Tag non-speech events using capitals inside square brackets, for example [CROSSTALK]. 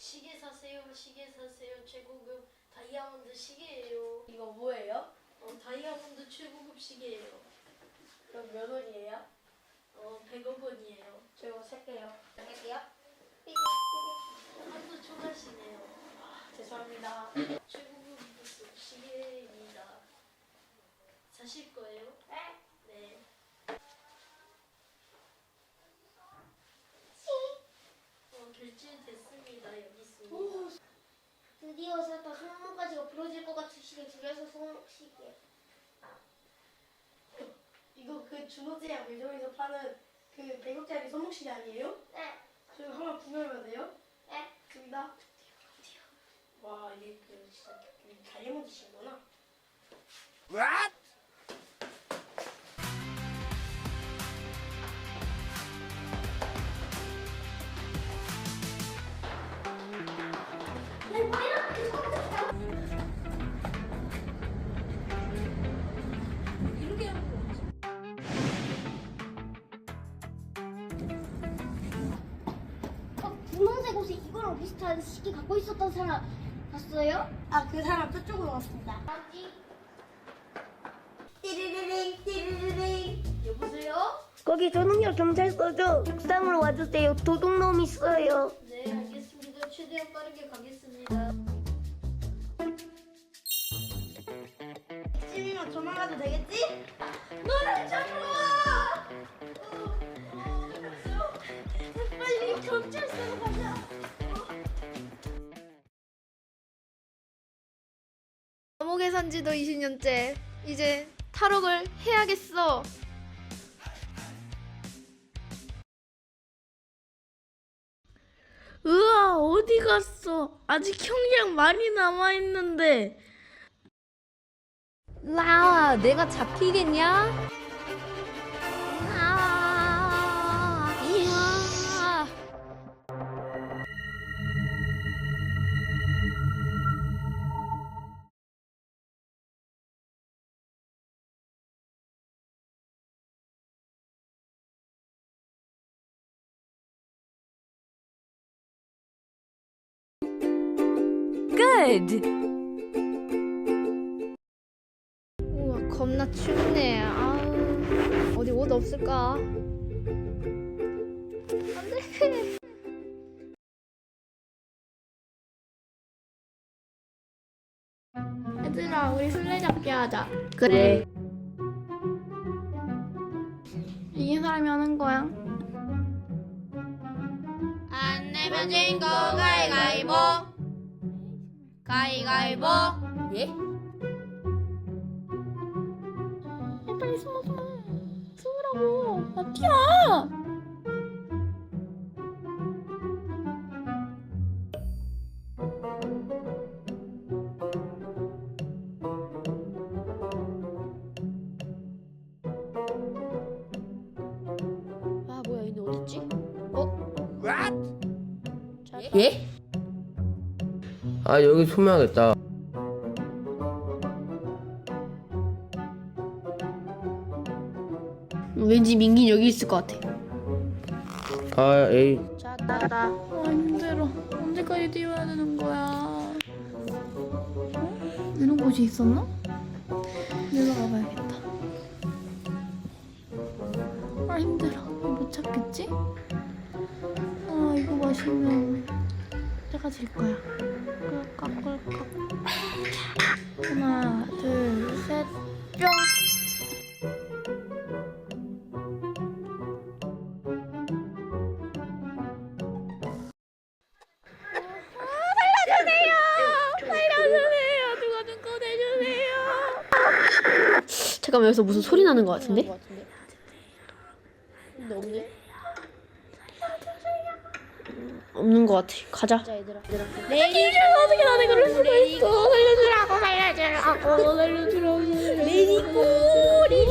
시계 사세요, 시계 사세요. 최고급 다이아몬드 시계예요. 이거 뭐예요? 어, 다이아몬드 최고급 시계예요. 그럼 몇 원이에요? 어, 100억 원이에요. 저 이거 살게요. 할게요. 한도 초과시네요. 아, 죄송합니다. 최고급 시계입니다. 사실 거예요? 네. 네. 어, 결제됐습니다. 여기 있습니다. 드디어 샀다. 손목까지가 시계 집에서 시계. 이거 그 준호제약 매점에서 파는 그 100억짜리 손목시계 아니에요? 네. 저 이거 한번 구매하면 돼요? 네. 됩니다. 와 이게 그 진짜 그 다이아몬드 시계구나. 어, 이거랑 비슷한 시계 갖고 있었던 사람 봤어요? 아 그 사람 저쪽으로 왔습니다. 어디? 띠르르링 띠르르링. 여보세요? 거기 초능력 경찰서죠. 옥상으로 와주세요. 도둑놈 있어요. 네, 알겠습니다. 최대한 빠르게 가겠습니다. 찜이면 도망가도 되겠지? 감옥에 산 지도 20년째. 이제 탈옥을 해야겠어. 으아, 어디 갔어? 아직 형량 많이 남아있는데. 라아, 내가 잡히겠냐? 우와, 겁나 춥네. 아우, 어디 옷 없을까? 안 돼. [LAUGHS] 얘들아, 우리 술래잡기 하자. 그래. 이긴 사람이 하는 거야. 안 내면 진거 가위가위보 가위가위보 예? 빨리 숨어, 숨어. 숨으라고. 아, 뛰어! 아, 뭐야, 얘네 어딨지? 예? 아 여기 소매하겠다 왠지 민긴 여기 있을 것 같아. 아 에이 아, 힘들어. 언제까지 뛰어야 되는 거야? 어? 이런 곳이 있었나? 내려가 봐야겠다. 아, 힘들어. 못 찾겠지? 아, 이거 마시면 때가 질 거야. 꿀꺽, 꿀꺽. 하나, 둘, 셋, 뿅! 잠깐만, 여기서 무슨 소리 나는 것 같은데? 근데. 없는 것 같아. 가자. 자, 얘들아. 얘들아. 어떻게 나는 그럴 수가 있어. 살려주라고 살려주라고 살려주라고. 레이디 고 레이디.